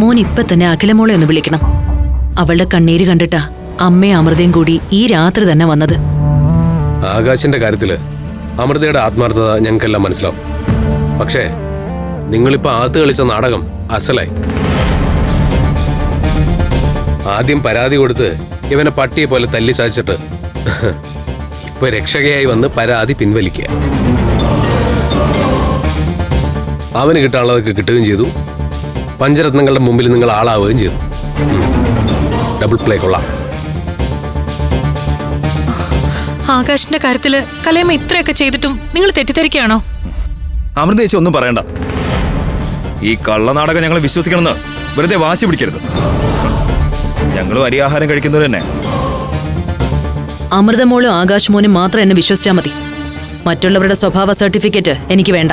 മോൻ ഇപ്പൊ തന്നെ അഖിലമോളെ ഒന്ന് വിളിക്കണം. അവളുടെ കണ്ണീര് കണ്ടിട്ടാ അമ്മയും അമൃതയും കൂടി ഈ രാത്രി തന്നെ വന്നത്. ആകാശിന്റെ കാര്യത്തിൽ അമൃതയുടെ ആത്മാർത്ഥത ഞങ്ങൾക്കെല്ലാം മനസ്സിലാവും. പക്ഷേ നിങ്ങളിപ്പോ ആത്ത് കളിച്ച നാടകം അസലായി. ആദ്യം പരാതി കൊടുത്ത് ഇവനെ പട്ടിയെ പോലെ തല്ലി ചാച്ചിട്ട് ഇപ്പൊ രക്ഷകയായി വന്ന് പരാതി പിൻവലിക്കുക. അവന് കിട്ടാനുള്ളതൊക്കെ കിട്ടുകയും ചെയ്തു. പഞ്ചരത്നങ്ങളുടെ മുമ്പിൽ നിങ്ങൾ ആളാവുകയും ചെയ്തു. ഡബിൾ പ്ലേ കൊള്ളാം. ആകാശിന്റെ കാര്യത്തിൽ കലയമ്മ ഇത്രയൊക്കെ ചെയ്തിട്ടും നിങ്ങൾ തെറ്റിദ്ധരിക്കുകയാണോ? അമൃത ചേച്ചി ഒന്നും പറയണ്ട. ഈ കള്ളനാടകം ഞങ്ങൾ വിശ്വസിക്കണമെന്ന് വെറുതെ വാശി പിടിക്കരുത്. ഞങ്ങളും അരിയാഹാരം കഴിക്കുന്നവർ തന്നെ. അമൃതമോളും ആകാശ് മോനും മാത്രം എന്നെ വിശ്വസിച്ചാൽ മതി. മറ്റുള്ളവരുടെ സ്വഭാവ സർട്ടിഫിക്കറ്റ് എനിക്ക് വേണ്ട.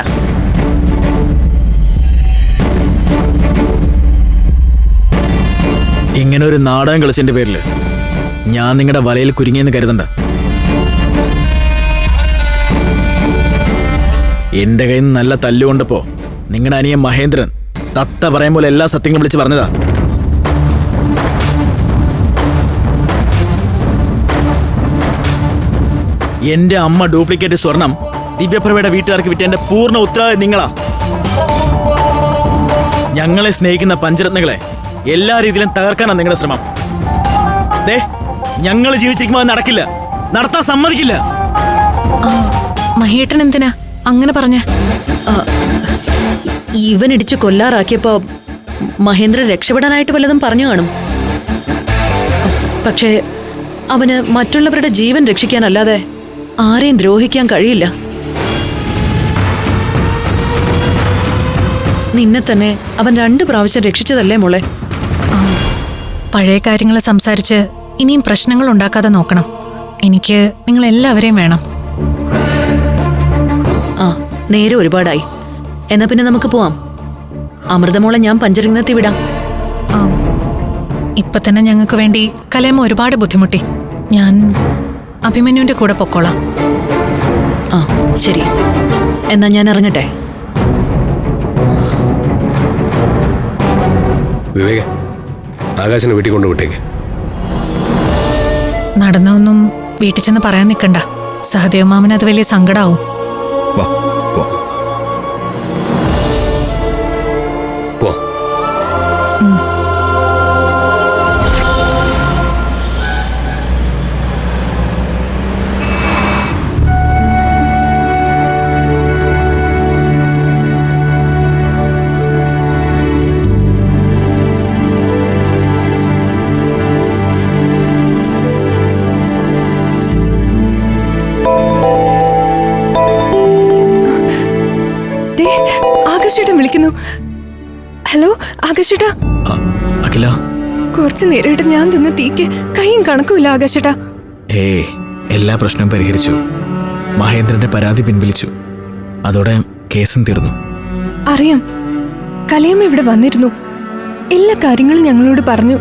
ഇങ്ങനെ ഒരു നാടകം കളിച്ചതിന്റെ പേരിൽ ഞാൻ നിങ്ങളുടെ വലയിൽ കുരുങ്ങിയെന്ന് കരുതണ്ട. എന്റെ കയ്യിൽ നിന്ന് നല്ല തല്ലുകൊണ്ടപ്പോ നിങ്ങളുടെ അനിയൻ മഹേന്ദ്രൻ തത്ത പറയും പോലെ എല്ലാ സത്യങ്ങളും വിളിച്ച് പറഞ്ഞതാ. എന്റെ അമ്മ ഡ്യൂപ്ലിക്കേറ്റ് സ്വർണം ദിവ്യപ്രഭയുടെ വീട്ടുകാർക്ക് വിറ്റ എന്റെ പൂർണ ഉത്തരവാദിത്വം നിങ്ങളാ. ഞങ്ങളെ സ്നേഹിക്കുന്ന പഞ്ചരത്നങ്ങളെ എല്ലാ രീതിയിലും തകർക്കാനാണ് നിങ്ങളുടെ ശ്രമം. ദേ ഞങ്ങൾ ജീവിച്ചിരിക്കുമ്പോൾ അത് നടക്കില്ല. നടത്താൻ സമ്മതിക്കില്ല. മഹേട്ടൻ എന്തിനാ? അങ്ങനെ പറഞ്ഞ. ഇവൻ ഇടിച്ച് കൊല്ലാറാക്കിയപ്പോ മഹേന്ദ്രൻ രക്ഷപ്പെടാനായിട്ട് വല്ലതും പറഞ്ഞു കാണും. പക്ഷേ അവന് മറ്റുള്ളവരുടെ ജീവൻ രക്ഷിക്കാനല്ലാതെ ആരെയും ദ്രോഹിക്കാൻ കഴിയില്ല. നിന്നെ തന്നെ അവൻ രണ്ടു പ്രാവശ്യം രക്ഷിച്ചതല്ലേ മോളെ? പഴയ കാര്യങ്ങൾ സംസാരിച്ച് ഇനിയും പ്രശ്നങ്ങൾ ഉണ്ടാക്കാതെ നോക്കണം. എനിക്ക് നിങ്ങൾ എല്ലാവരെയും വേണം. ആ നേരെ ഒരുപാടായി. എന്നാ പിന്നെ നമുക്ക് പോവാം. അമൃതമോളെ ഞാൻ പഞ്ചരംഗത്തി വിടാം. ആ, ഇപ്പൊ തന്നെ ഞങ്ങൾക്ക് വേണ്ടി കലേമ ഒരുപാട് ബുദ്ധിമുട്ടി. ഞാൻ അഭിമന്യുവിന്റെ കൂടെ പൊക്കോളാം. ആ ശരി. എന്നാ ഞാൻ ഇറങ്ങട്ടെ. വിവേക് ആകാശിനെ വീട്ടിൽ കൊണ്ട് നടന്നൊന്നും വീട്ടിൽ ചെന്ന് പറയാൻ നിൽക്കണ്ട. സഹദേവ് മാമന് അത് വലിയ സങ്കടാവും. ആകാശേട്ടൻ വിളിക്കുന്നു. ഹലോ ആകാശേട്ടാ? അഖില. കുറച്ചു നേരമായിട്ട് ഞാൻ തിന്ന തീക്ക് കൈയും കണക്കുമില്ല ആകാശേട്ടാ. ഏ എല്ലാ പ്രശ്നവും പരിഹരിച്ചു. മഹേന്ദ്രന്റെ പരാതി പിൻവലിച്ചു. അതോടെ കേസും തീർന്നു. അറിയാം. കലയമ്മ ഇവിടെ വന്നിരുന്നു. എല്ലാ കാര്യങ്ങളും ഞങ്ങളോട് പറഞ്ഞു.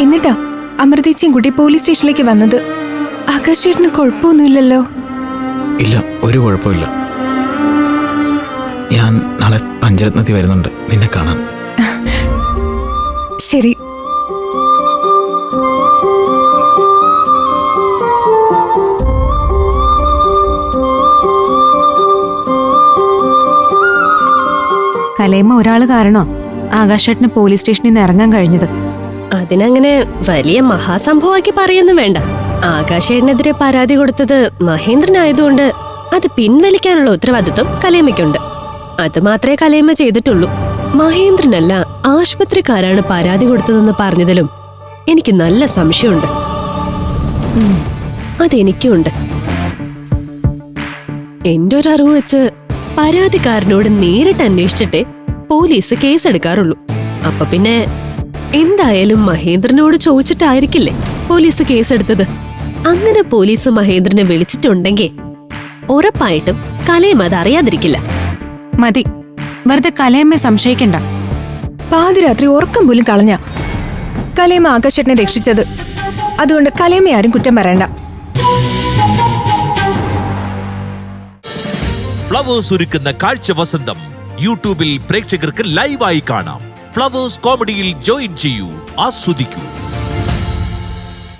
എന്നിട്ടാ അമൃതേച്ചിയും കുട്ടി പോലീസ് സ്റ്റേഷനിലേക്ക് വന്നത്. ആകാശേട്ടന് കുഴപ്പമൊന്നുമില്ലല്ലോ. ഇല്ല ഒരു കുഴപ്പമില്ല. ഞാൻ നാളെ പഞ്ചരത്നത്തിൽ വരുന്നുണ്ട്. നിന്നെ കാണാൻ. ശരി. കലയമ്മ ഒരാൾ കാരണോ? ആകാശേട്ടന് പോലീസ് സ്റ്റേഷനിൽ നിന്ന് ഇറങ്ങാൻ കഴിഞ്ഞത്. അതിനങ്ങനെ വലിയ മഹാസംഭവമാക്കി പറയൊന്നും വേണ്ട. ആകാശേട്ടനെതിരെ പരാതി കൊടുത്തത് മഹേന്ദ്രനായതുകൊണ്ട് അത് പിൻവലിക്കാനുള്ള ഉത്തരവാദിത്വം കലയമ്മയ്ക്കുണ്ട് അത് മാത്രമേ കലയമ്മ ചെയ്തിട്ടുള്ളൂ. മഹേന്ദ്രനല്ല ആശുപത്രിക്കാരാണ് പരാതി കൊടുത്തതെന്ന് പറഞ്ഞതിലും എനിക്ക് നല്ല സംശയമുണ്ട്. അതെനിക്കുണ്ട് എന്റെ ഒരു അറിവ് വെച്ച് പരാതിക്കാരനോട് നേരിട്ട് അന്വേഷിച്ചിട്ടേ പോലീസ് കേസെടുക്കാറുള്ളൂ. അപ്പൊ പിന്നെ എന്തായാലും മഹേന്ദ്രനോട് ചോദിച്ചിട്ടായിരിക്കില്ലേ പോലീസ് കേസെടുത്തത്? അങ്ങനെ പോലീസ് മഹേന്ദ്രനെ വിളിച്ചിട്ടുണ്ടെങ്കിൽ ഉറപ്പായിട്ടും കലയും അത് അറിയാതിരിക്കില്ല. മതി. വെറുതെ കലയമ്മ സംശയിക്കണ്ട. പാതിരാത്രി ഉറക്കം പോലും കളഞ്ഞ കലയമ്മ ആകാശേട്ടനെ രക്ഷിച്ചത്. അതുകൊണ്ട് കലയമ്മ ആരും കുറ്റം പറയണ്ട. ഫ്ലവേഴ്സ് ഒരുക്കുന്ന കാഴ്ച വസന്തം യൂട്യൂബിൽ പ്രേക്ഷകർക്ക് ലൈവായി കാണാം. ഫ്ലവേഴ്സ് കോമഡിയിൽ ജോയിൻ ചെയ്യൂ ആസ്വദിക്കൂ.